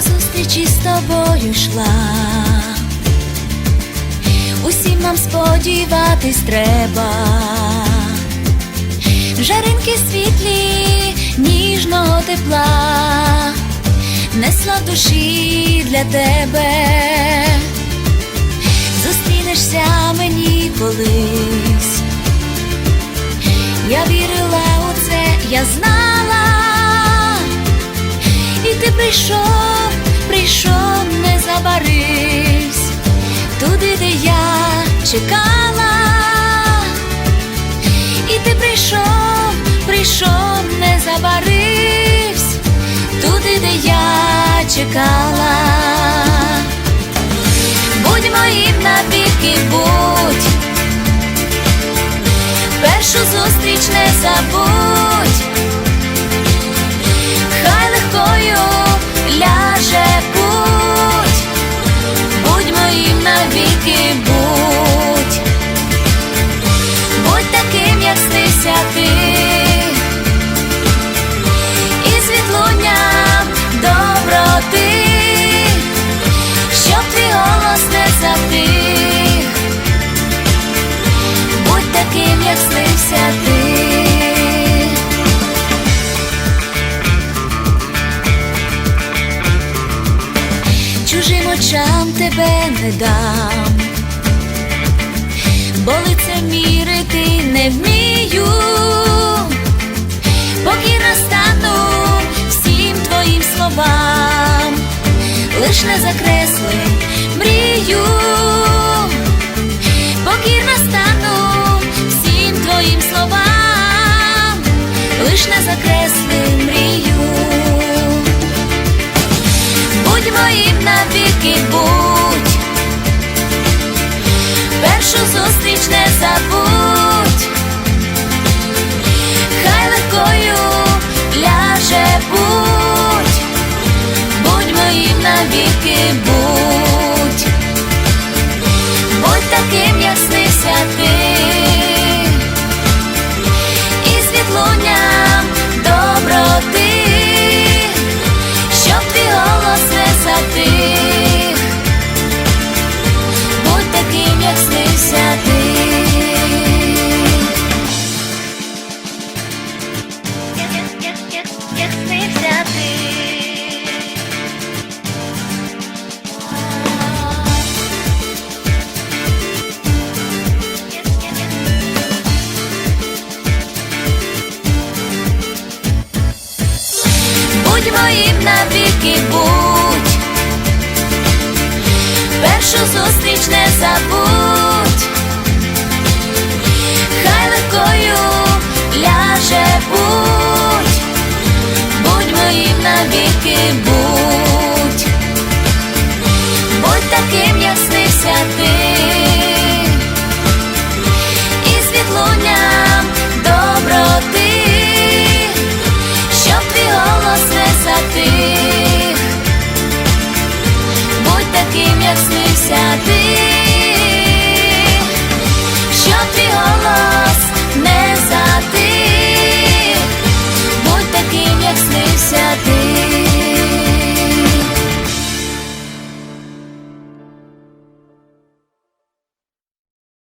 зустрічі з тобою йшла. Усім нам сподіватись треба. Жаринки світлі, ніжного тепла, несла душі для тебе. Зустрінешся мені колись. Я вірила у це, я знала, чекала, і ти прийшов, прийшов, не забаривсь, туди, де я чекала. Будь моїм навіки, будь. Першу зустріч не забудь, Чужим очам тебе не дам, бо лице мірити не вмію, поки настану всім твоїм словам, лиш не мрію. навіки будь, першу зустріч не забудь.